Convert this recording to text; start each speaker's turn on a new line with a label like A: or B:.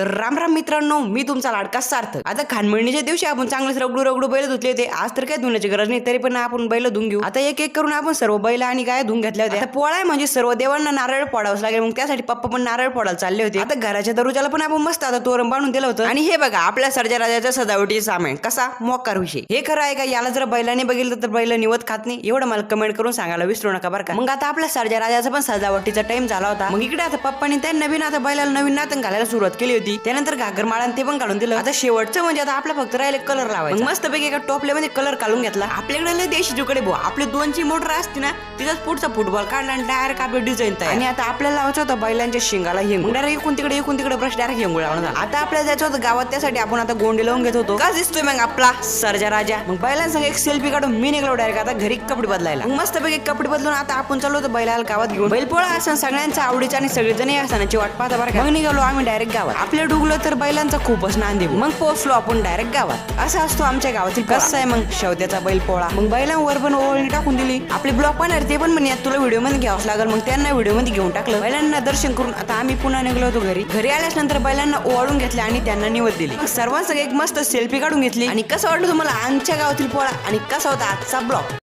A: तर राम राम मित्रांनो मी तुमचा लाडका सार्थक आता खानमळणीच्या दिवशी आपण चांगलेच रगडू रगडू बैल धुतले होते. आज तर काय धुण्याची गरज नाही तरी पण आपण बैल धुवून घेऊ. आता एक एक करून आपण सर्व बैल आणि गाय धुवून घेतल्या होत्या. आता पोळा म्हणजे सर्व देवांना नारळ फोडावंच लागेल. मग त्यासाठी पप्पा पण नारळ फोडायला चालले होते. आता घराच्या दरुजाला पण आपण मस्त आता तोरण बांधून दिलं होतं. आणि हे बघा आपल्या सर्जा राजाच्या सजावटीचे सामान. कसा मोकार विषय. हे खरं आहे का? याला जर बैलाने बघितलं तर बैल निवत खात नाही. एवढं मला कमेंट करून सांगायला विसरू नका बरं का. मग आता आपल्या सर्जा राजाचा पण सजावटीचा टाइम झाला होता. मग इकडे आता पप्पानी त्या नवीन आता बैलाला नवीन नातन घालायला सुरुवात केली होती. त्यानंतर घागर माळान ते पण काढून दिलं. आता शेवटचं म्हणजे आता आपल्या फक्त राहिले कलर लावायचा. मस्त पैकी एका टोपल्यामध्ये कलर काढून घेतला. आपल्याकडे लय देशी जुकडे भाऊ आपले दोनची मोटर असते ना तिथंच पुढचा फुटबॉल काढला आणि डायरेक्ट आपलं डिझाईन तयार. आणि आता आपल्याला लावायचं होतं बैलांच्या शिंगाला हेंग डायरेक्ट एकूण तिकडे एकूण तिकडे ब्रश डायरेक्ट हेंगूळ लावणार. आता आपल्याला जायचं होतं गावात त्यासाठी आपण आता गोंडी लावून घेत होतो. का दिसतोय मग आपला सर्जा राजा? मग बैलांसंग एक सेल्फी काढून मी निघलो डायरेक्ट आता घरी कपडे बदलायला. मग मस्त पैकी कपडे बदलून आता आपण चाललो होतो बैलाला गावात घेऊन. बैलपोळा असं सगळ्यांचा आवडीचा आणि सगळेजण या सणाची वाट पाहता बरं मग निघालो आम्ही डायरेक्ट गावात. आपल्या डुगलं तर बैलांचा खूपच नांदी. मग पोहोचलो आपण डायरेक्ट गावात. असं असतो आमच्या गावातील कसं आहे मग? शेवत्याचा बैल पोळा मग बैलांवर पण ओळणी टाकून दिली. आपले ब्लॉग पाहणार ते पण म्हणे तुला व्हिडिओमध्ये घ्यावंच लागेल. मग त्यांना व्हिडिओमध्ये घेऊन टाकलं. बैलांना दर्शन करून आता आम्ही पुन्हा निघलो होतो घरी. घरी आल्यास नंतर बैलांना ओवाळून घेतले आणि त्यांना निवड दिली. सर्वांसंग एक मस्त सेल्फी काढून घेतली. आणि कसं वाटलं तुम्हाला आमच्या गावातील पोळा? आणि कसा होता आजचा ब्लॉग